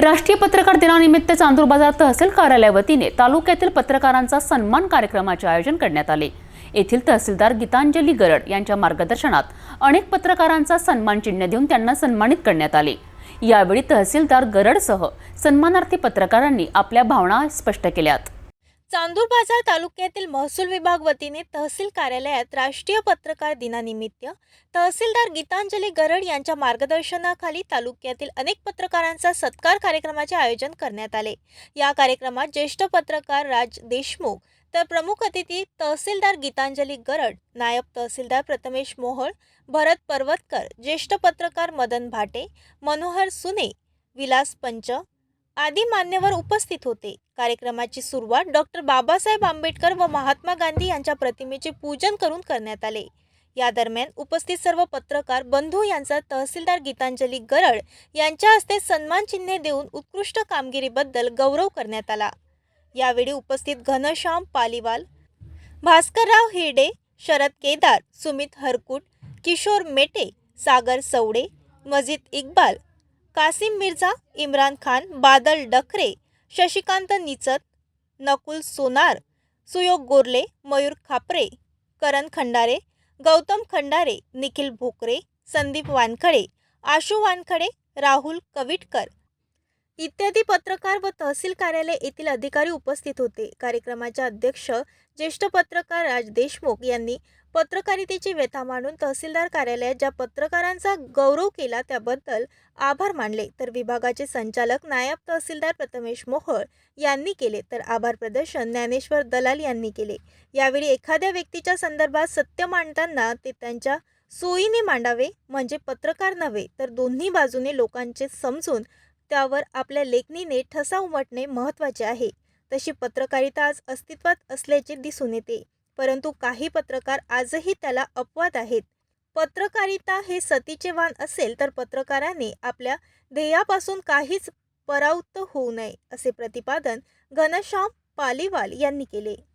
राष्ट्रीय पत्रकार दिनानिमित्त चांदूर बाजार तहसील कार्यालय वतीने तालुक्यातील पत्रकारांचा सन्मान कार्यक्रमाचे आयोजन करण्यात आले. येथील तहसीलदार गीतांजली गरड यांच्या मार्गदर्शनात अनेक पत्रकारांचा सन्मान चिन्ह देऊन त्यांना सन्मानित करण्यात आले. यावेळी तहसीलदार गरडसह सन्मानार्थी पत्रकारांनी आपल्या भावना स्पष्ट केल्यात. चांदूर बाजार तालुक्यातील महसूल विभाग वतीने तहसील कार्यालयात राष्ट्रीय पत्रकार दिनानिमित्त तहसीलदार गीतांजली गरड यांच्या मार्गदर्शनाखाली तालुक्यातील अनेक पत्रकारांचा सत्कार कार्यक्रमाचे आयोजन करण्यात आले. या कार्यक्रमात ज्येष्ठ पत्रकार राज देशमुख तर प्रमुख अतिथी तहसीलदार गीतांजली गरड नायब तहसीलदार प्रथमेश मोहोळ भरत पर्वतकर ज्येष्ठ पत्रकार मदन भाटे मनोहर सुने विलास पंच आदी मान्यवर उपस्थित होते. कार्यक्रमाची सुरुवात डॉक्टर बाबासाहेब आंबेडकर व महात्मा गांधी यांच्या प्रतिमेचे पूजन करून करण्यात आले. या दरम्यान उपस्थित सर्व पत्रकार बंधू यांचा तहसीलदार गीतांजली गरड यांच्या हस्ते सन्मान चिन्हे देऊन उत्कृष्ट कामगिरीबद्दल गौरव करण्यात आला. यावेळी उपस्थित घनश्याम पालिवाल भास्करराव हिरडे शरद केदार सुमित हरकुट किशोर मेटे सागर सवडे मजिद इक्बाल कासिम मिर्झा इम्रान खान बादल डखरे शशिकांत निचत नकुल सोनार सुयोग गोरले मयूर खापरे करण खंडारे गौतम खंडारे निखिल भोकरे संदीप वानखडे आशू वानखडे राहुल कविटकर इत्यादी पत्रकार व तहसील कार्यालय येथील अधिकारी उपस्थित होते. कार्यक्रमाचे अध्यक्ष ज्येष्ठ पत्रकार राज देशमुख यांनी पत्रकारितेची व्यथा मांडून तहसीलदार कार्यालयात ज्या पत्रकारांचा गौरव केला त्याबद्दल आभार मानले. तर विभागाचे संचालक नायब तहसीलदार प्रथमेश मोहोळ यांनी केले. तर आभार प्रदर्शन ज्ञानेश्वर दलाल यांनी केले. यावेळी एखाद्या व्यक्तीच्या संदर्भात सत्य मांडताना ते त्यांच्या सोयीने मांडावे म्हणजे पत्रकार नव्हे तर दोन्ही बाजूने लोकांचे समजून त्यावर आपल्या लेखणीने ठसा उमटणे महत्त्वाचे आहे. तशी पत्रकारिता आज अस्तित्वात असल्याचे दिसून येते. परंतु काही पत्रकार आजही त्याला अपवाद आहेत. पत्रकारिता हे सतीचे वाण असेल तर पत्रकाराने आपल्या ध्येयापासून काहीच परावृत्त होऊ नये असे प्रतिपादन घनश्याम पालीवाल यांनी केले.